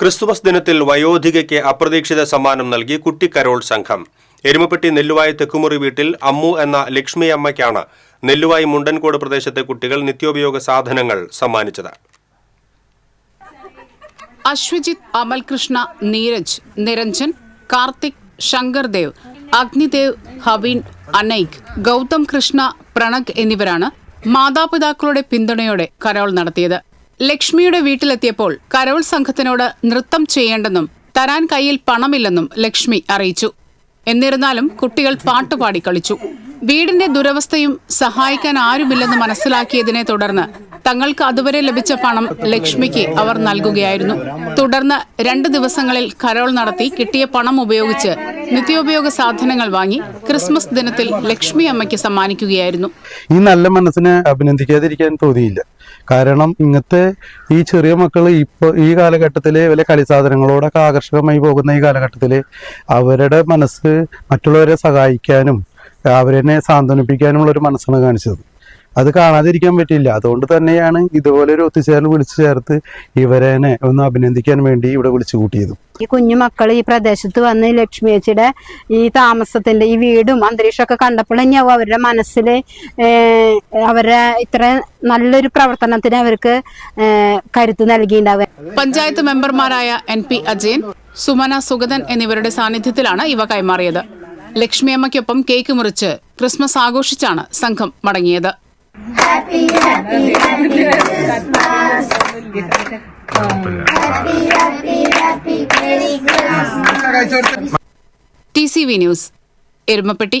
Christmas ദിനത്തിൽ വയോധികയ്ക്ക് അപ്രതീക്ഷിത സമ്മാനം നൽകി കുട്ടിക്കരോൾ സംഘം. എരുമപ്പെട്ടി നെല്ലുവായ തെക്കുമുറി വീട്ടിൽ അമ്മു എന്ന ലക്ഷ്മി അമ്മയ്ക്കാണ് നെല്ലുവായി മുണ്ടൻകോട് പ്രദേശത്തെ കുട്ടികൾ നിത്യോപയോഗ സാധനങ്ങൾ സമ്മാനിച്ചത്. അശ്വജിത് അമൽകൃഷ്ണ നീരജ് നിരഞ്ജൻ കാർത്തിക് ശങ്കർ ദേവ് അഗ്നിദേവ് ഹവീൻ അനൈക് ഗൗതം കൃഷ്ണ പ്രണക് എന്നിവരാണ് മാതാപിതാക്കളുടെ പിന്തുണയോടെ കരോൾ നടത്തിയത്. ലക്ഷ്മിയുടെ വീട്ടിലെത്തിയപ്പോൾ കരോൾ സംഘത്തിനോട് നൃത്തം ചെയ്യേണ്ടെന്നും തരാൻ കയ്യിൽ പണമില്ലെന്നും ലക്ഷ്മി അറിയിച്ചു. എന്നിരുന്നാലും കുട്ടികൾ പാട്ടുപാടി കളിച്ചു. വീടിന്റെ ദുരവസ്ഥയും സഹായിക്കാൻ ആരുമില്ലെന്ന് മനസ്സിലാക്കിയതിനെ തുടർന്ന് തങ്ങൾക്ക് അതുവരെ ലഭിച്ച പണം ലക്ഷ്മിക്ക് അവർ നൽകുകയായിരുന്നു. തുടർന്ന് രണ്ട് ദിവസങ്ങളിൽ കരോൾ നടത്തി കിട്ടിയ പണം ഉപയോഗിച്ച് നിത്യോപയോഗ സാധനങ്ങൾ വാങ്ങി ക്രിസ്മസ് ദിനത്തിൽ ലക്ഷ്മി അമ്മയ്ക്ക് സമ്മാനിക്കുകയായിരുന്നു. ഈ നല്ല മനസ്സിനെ അഭിനന്ദിക്കാതിരിക്കാൻ തോന്നിയില്ല കാരണം ഇങ്ങനത്തെ ഈ ചെറിയ മക്കൾ ഇപ്പോൾ ഈ കാലഘട്ടത്തിലെ വലിയ കളിസാധനങ്ങളോടൊക്കെ ആകർഷകമായി പോകുന്ന ഈ കാലഘട്ടത്തിൽ അവരുടെ മനസ്സ് മറ്റുള്ളവരെ സഹായിക്കാനും അവരെന്നെ സാന്ത്വനിപ്പിക്കാനുമുള്ള ഒരു മനസ്സാണ് കാണിച്ചത്. അത് കാണാതിരിക്കാൻ പറ്റില്ല അതുകൊണ്ട് തന്നെയാണ് ഇതുപോലെ ഒരു ഒത്തുചേരൽ വിളിച്ചു ചേർത്ത് ഇവരെന്നെ ഒന്ന് അഭിനന്ദിക്കാൻ വേണ്ടി ഇവിടെ വിളിച്ചു കൂട്ടിയത്. ഈ കുഞ്ഞു മക്കൾ ഈ പ്രദേശത്ത് വന്ന് ലക്ഷ്മി അച്ചിയുടെ ഈ താമസത്തിന്റെ ഈ വീടും അന്തരീക്ഷമൊക്കെ കണ്ടപ്പോൾ തന്നെയാവും അവരുടെ മനസ്സിൽ അവരുടെ ഇത്ര നല്ലൊരു പ്രവർത്തനത്തിന് അവർക്ക് കരുത്ത് നൽകിയിട്ടുണ്ടാവുക പഞ്ചായത്ത് മെമ്പർമാരായ എൻ പി അജയൻ സുമന സുഗതൻ എന്നിവരുടെ സാന്നിധ്യത്തിലാണ് ഇവ കൈമാറിയത്. ലക്ഷ്മിയമ്മയ്ക്കൊപ്പം കേക്ക് മുറിച്ച് ക്രിസ്മസ് ആഘോഷിച്ചാണ് സംഘം മടങ്ങിയത്. T C V news Erumapetty.